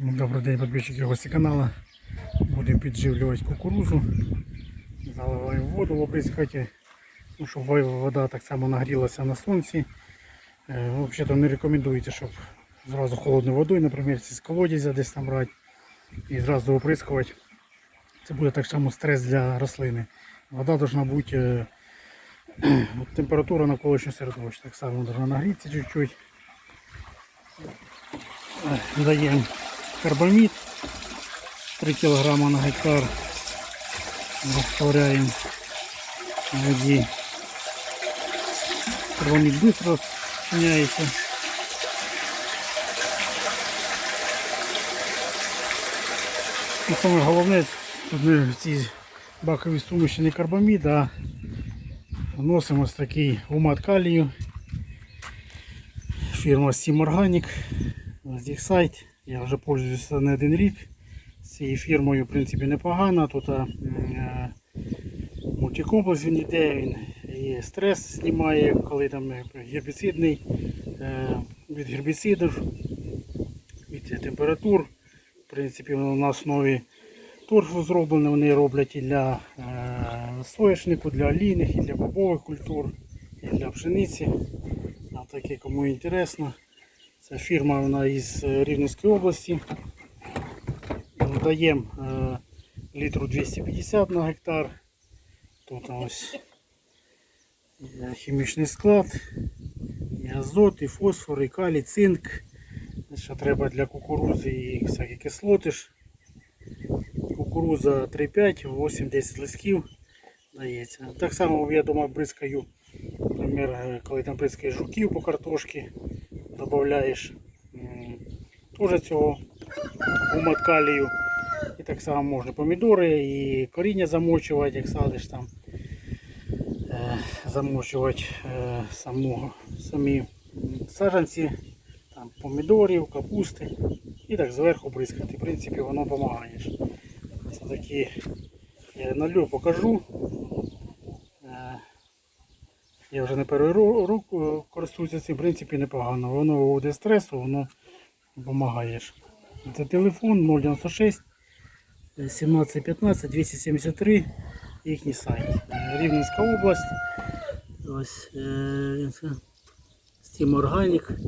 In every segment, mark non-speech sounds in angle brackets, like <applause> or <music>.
Добрий день, підписчики гості каналу. Будемо підживлювати кукурузу. Заливаємо воду в оприскати, ну, щоб вода так само нагрілася на сонці. Е, Взагалі не рекомендується, щоб зразу холодною водою, наприклад, з колодязя десь там брати і зразу оприскувати. Це буде так само стрес для рослини. Вода повинна бути, е, <clears throat> температура навколишнього середовища. Так само повинна нагрітися чуть-чуть. Е, Даємо карбамід 3 кг на гектар. Розтворяємо в воді. Карбамід швидко розчиняється. І саме головне, тут ми в цій не карбамід, а вносимо ось такий умат калію. Фірма Steam Organic. Їх сайт. Я вже пользуюся не один рік. З цією фірмою в принципі непогано. Тут е, мультикомплекс він йде, він і стрес знімає, коли там гербіцидний, е, від гербіцидів, від температур. В принципі, на основі торфу зроблено, вони роблять і для е, соняшнику, для олійних, і для бобових культур, і для пшениці. А таке кому інтересно. Це фірма вона із е, Рівненської області. Даємо е, літру 250 на гектар. Тут ось хімічний склад, і азот, і фосфор, і калій, цинк. Що треба для кукурузи і всякі кислоти. Кукуруза 3,5, 8-10 листків дається. Так само я дома бризкаю, наприклад, е, коли там бризкаєш жуків по картошці, додаєш теж цього гумат калію. І так само можна помідори і коріння замочувати, як садиш там. Е, замочувати е, саму, самі саджанці там, помідорів, капусти і так зверху бризкати. В принципі, воно допомагає. Це такі я налю покажу. Е, Я вже не перший рік користуюся цим, в принципі, непогано. Воно виводить стресу, воно допомагає. Це телефон 096 1715 273 їхній сайт. Рівненська область. Ось е, Steam Organic.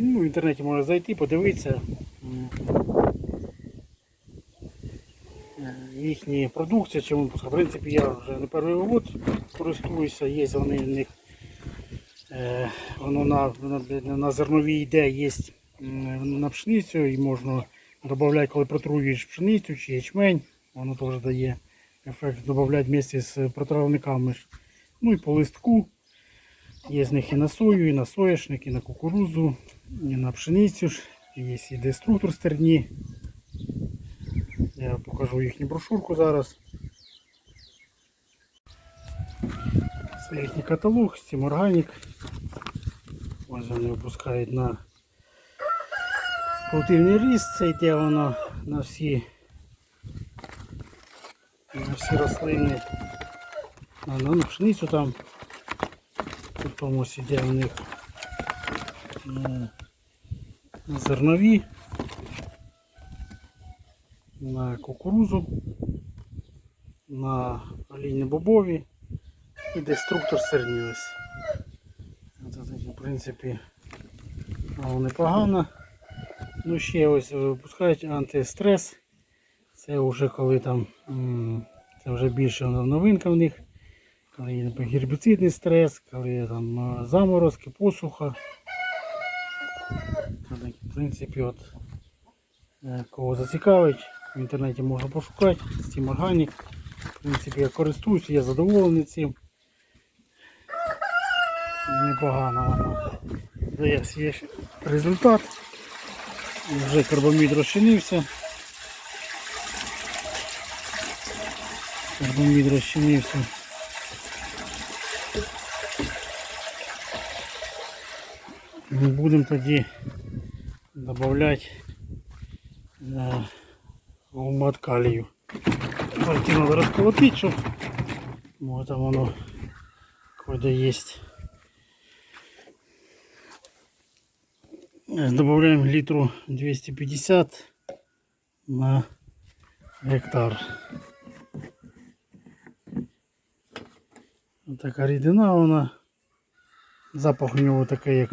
Ну, в інтернеті можна зайти, подивитися. М. Е, Їхні продукції, чим випуск. В принципі, я вже не перший год користуюся, є вони в них. е, Воно на, на, на зерновій йде, є на пшеницю і можна додати, коли протруюєш пшеницю чи ячмень, воно теж дає ефект додати вместе з протравниками. Ну і по листку. Є з них і на сою, і на соняшник, і на кукурузу, і на пшеницю. Є і деструктор стерні. Я покажу їхню брошурку зараз. Це їхній каталог, Steam Organic. Ось вони випускають на Культивний ріст, це йде воно на всі, на всі рослини. На, на, на пшеницю там. Потім ось іде у них е, зернові, на кукурузу, на олійні бобові і деструктор серні ось. Це в принципі, непогано. Ну ще ось випускають антистрес. Це вже коли там це вже більше новинка в них. Коли є гербіцидний стрес, коли є там заморозки, посуха. В принципі, от, е, кого зацікавить, в інтернеті можна пошукати, Steam Organic. В принципі, я користуюся, я задоволений цим. Непогано воно дає свій результат. Вже карбамід розчинився. Карбамід розчинився. Ми будемо тоді додавати е, гумат калію. Тільки треба розколотити, щоб може там воно куди є. Добавляем литру 250 на гектар. Така рідина вона. Запах у нього такий, як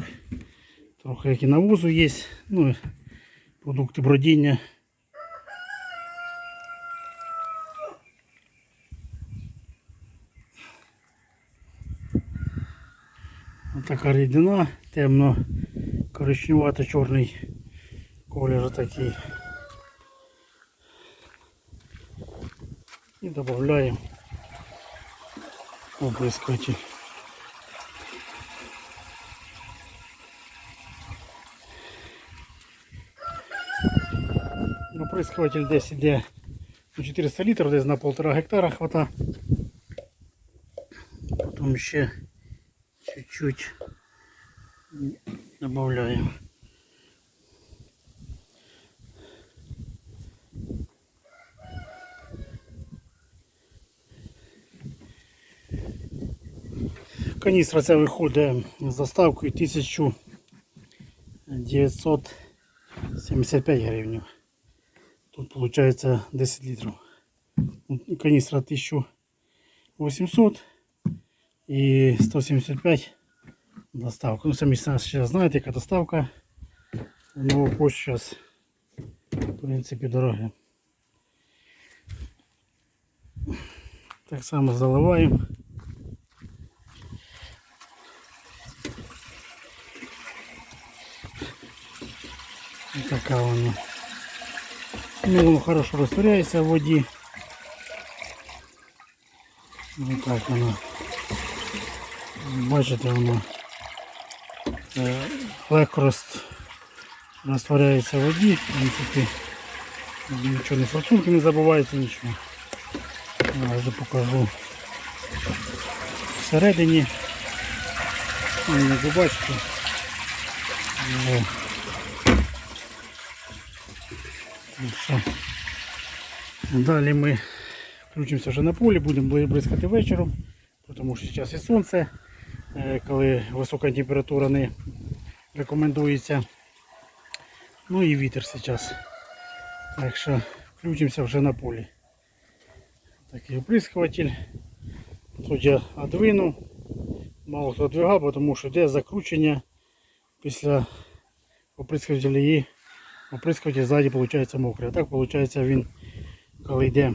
трохи як і навозу є. Ну, і продукти бродіння. Така рідина, темно коричневато чорний колір такий. І додаємо оприскувачі. Оприскуватель десь іде на 400 літрів, десь на 1,5 гектара хвата. Потім ще чуть-чуть добавляем. Каністра ця виходить з доставкою 1975 гривень. Тут виходить 10 літрів. Каністра 1800 і 175 доставка. Ну, самі зараз знаєте, яка доставка. Ну, ось зараз, в принципі, дороге. Так само заливаємо. Ось така вона. Ну, воно хорошо розтворяється в воді. Ось так воно. Бачите, воно е, легко роз, розтворяється в воді, в нічого не форсунки не забувається, нічого. Я вже покажу всередині. Ну. О. Так що, Далі ми включимося вже на полі, будемо бризкати вечором, тому що зараз і сонце, коли висока температура не рекомендується. Ну і вітер зараз. Так що включимося вже на полі. Такий оприскуватель. Тут я одвину. Мало хто двигав, тому що йде закручення після оприскувателя і оприскуватель ззаді виходить мокрий. А так виходить він, коли йде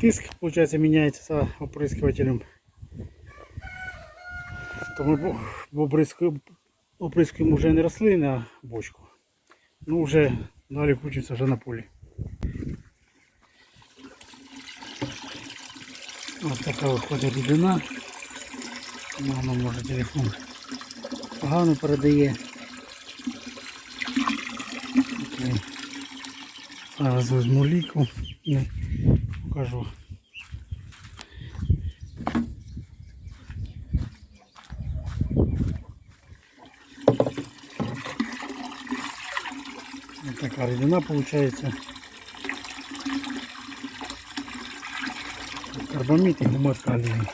тиск, виходить, міняється оприскувателем. То ми оприскуємо, оприскуємо вже не рослини, а бочку. Ну вже далі включимося вже на полі. Ось така виходить рідина. Мама може телефон погано передає. Зараз візьму ліку покажу. Ось получается. Карбамід і гумат калію.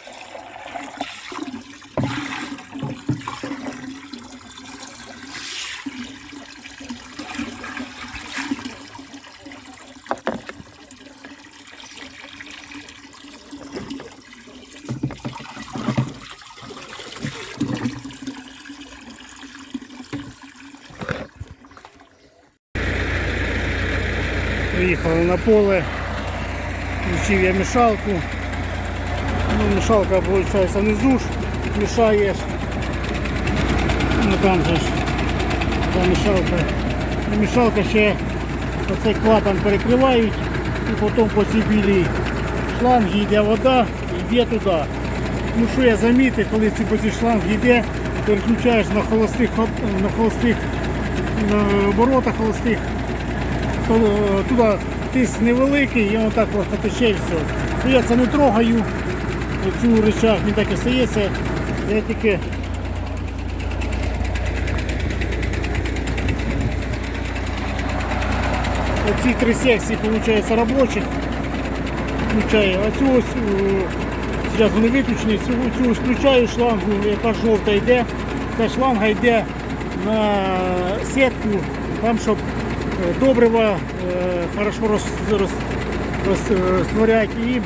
Приїхали на поле, включив я мішалку. Ну, мішалка виходить внизу ж мішаєш. Ну там же ж та мішалка. І мішалка ще оцей клапан перекривають і потім по цій білій шлангі йде вода йде туди. Ну що я замітив, коли по цій шлангі йде, переключаєш на холостих, на холостих на оборотах холостих, туди тиск невеликий і воно так просто тече і все. Ну, я це не трогаю, оцю речах він так і стається. Я тільки оці три секції виходить робочих включаю. А цю ось е, зараз вони виключені, цю, цю ось включаю шлангу, яка жовта йде. Ця шланга йде на сітку, там, щоб е, добрива е, хорошо роз, роз, роз- розтворять і е,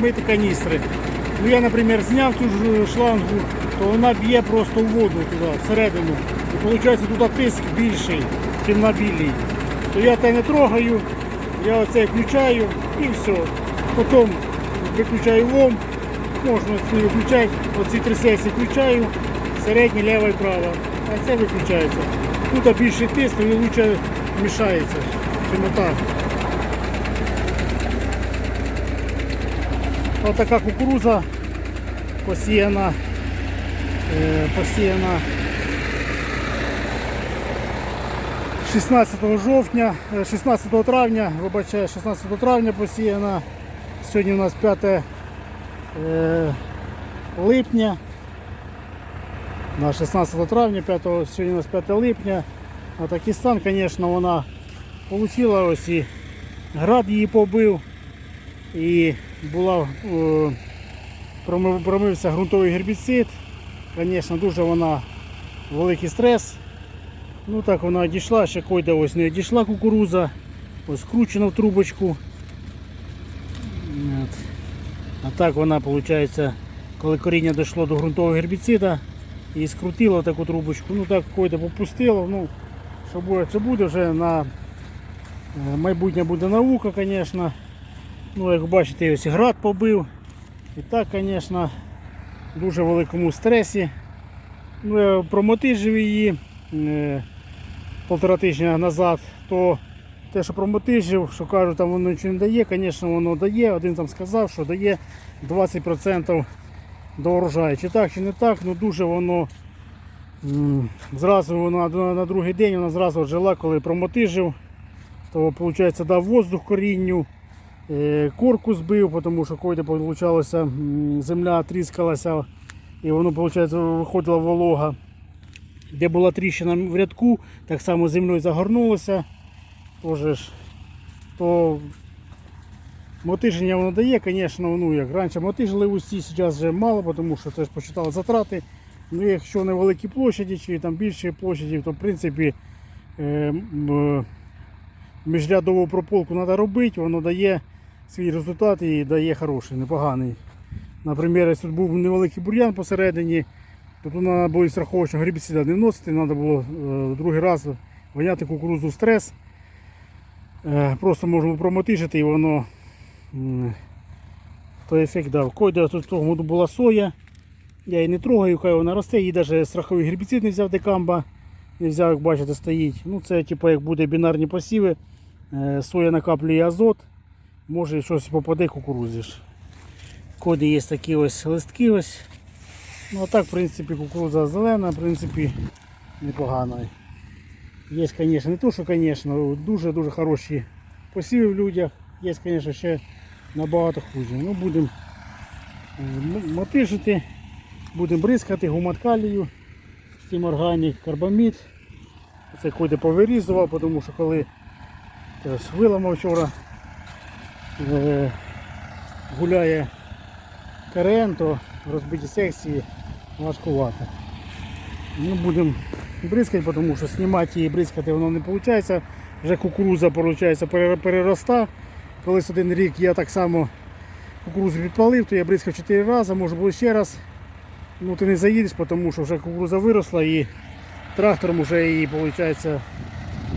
мити каністри. Ну, я, наприклад, зняв цю шлангу, то вона б'є просто в воду туди, всередину. І виходить, тут тиск більший, ніж на білій. То я те не трогаю, я оце включаю і все. Потім виключаю лом, можна це виключати, оці три сесії включаю, середнє, ліва і права. А це виключається. Тут більший тиск, і краще мішається, чим отак. Ось кукуруза посіяна, е, посіяна 16 жовтня, е, 16 травня, вибачаю, 16 травня посіяна. Сьогодні у нас 5 е, липня. На 16 травня, 5, сьогодні у нас 5 липня. А такий стан, звісно, вона отримала ось і град її побив. І була промив- промився ґрунтовий гербіцид. Звісно, дуже вона великий стрес. Ну так вона дійшла, ще койде ось не дійшла кукуруза, ось скручена в трубочку. От. А так вона, виходить, коли коріння дійшло до ґрунтового гербіцида і скрутило таку трубочку, ну так койде попустило. Ну, що буде, це буде вже на е, майбутнє буде наука, звісно. Ну, як бачите, ось град побив. І так, звісно, в дуже великому стресі. Ну, промотижив її е, полтора тижня назад, то те, що промотижив, що кажуть, там воно нічого не дає, звісно, воно дає. Один там сказав, що дає 20% до урожаю. Чи так, чи не так, ну дуже воно зразу вона на, другий день вона зразу жила, коли промотижив, то виходить дав воздух корінню. Е, корку збив, тому що койде земля тріскалася і воно виходить, виходила волога. Де була тріщина в рядку, так само землею загорнулося. Тоже ж, то мотиження воно дає, звісно, ну як раніше мотижили усі, зараз вже мало, тому що це ж посчитали затрати. Ну, якщо невеликі площаді чи там більші площаді, то в принципі е, м, міжрядову прополку треба робити, воно дає свій результат і дає хороший, непоганий. Наприклад, якщо тут був невеликий бур'ян посередині, то тут треба було страховочного гербіцида не вносити, треба було е, другий раз виняти кукурузу в стрес. Е, Просто можна було промотижити і воно той ефект дав. Койда тут тому була соя. Я її не трогаю, хай вона росте, їй навіть страховий гербіцид не взяв декамба. Не взяв, як бачите, стоїть. Ну це типу як буде бінарні посіви. Е, Соя накаплює азот, може щось попаде кукурузі. ж. Коди є такі ось листки ось. Ну а так, в принципі, кукурудза зелена, в принципі, непогано. Є, звісно, не то, що, звісно, дуже-дуже хороші посіви в людях. Є, звісно, ще набагато хуже. Ну, будемо е, мотижити, будемо бризкати гуматкалію, стім органік, карбамід. Це коди повирізував, тому що коли виламав вчора, е, гуляє КРН, то розбиті секції важкувато. Ну, будемо бризкати, тому що знімати її бризкати воно не виходить. Вже кукуруза виходить. Колись один рік я так само кукурузу підпалив, то я бризкав 4 рази, може було ще раз. Ну ти не заїдеш, тому що вже кукуруза виросла і трактором вже її виходить,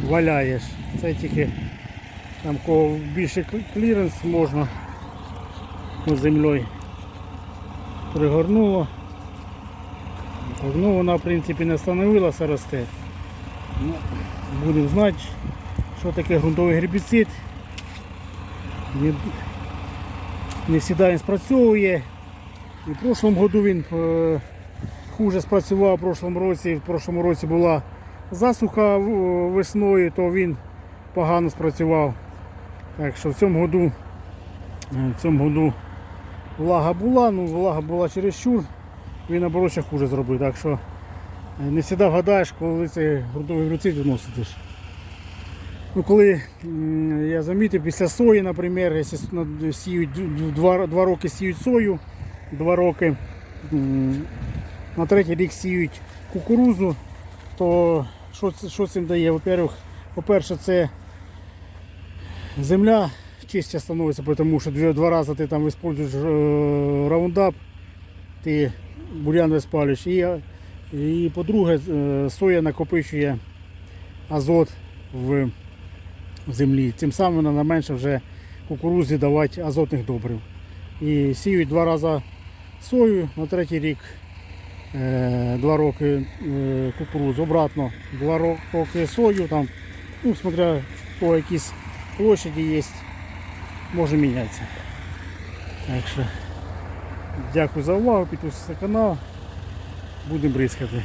валяєш. Це тільки там кого більше кліренс можна землею пригорнуло. Ну вона в принципі не встановилася росте. Ну, будемо знати, що таке ґрунтовий гербіцид. Не, не завжди спрацьовує. І в прошлому году він е, хуже спрацював, в прошлому році, в прошлому році була засуха е, весною, то він погано спрацював. Так що в цьому году, е, в цьому году влага була, ну влага була чересчур, він наоборот ще хуже зробив. Так що не завжди вгадаєш, коли цей ґрунтовий гербіцид вносити. Ну, коли я замітив після сої, наприклад, сіють два, два роки сіють сою, два роки на третій рік сіють кукурузу, то Що, що цим дає? По-перше, це земля чище становиться, тому що два рази ти там використовуєш е, раундап, ти бурян виспалюєш. І, і по-друге, е, соя накопичує азот в землі. Тим самим вона менше вже кукурузі давати азотних добрив. І сіють два рази сою на третій рік, е, два роки е, кукурузу, обратно два роки сою, там, ну, смотря по якісь площаді є, може мінятися. Так що, дякую за увагу, підписуйтесь на канал, будемо бризкати.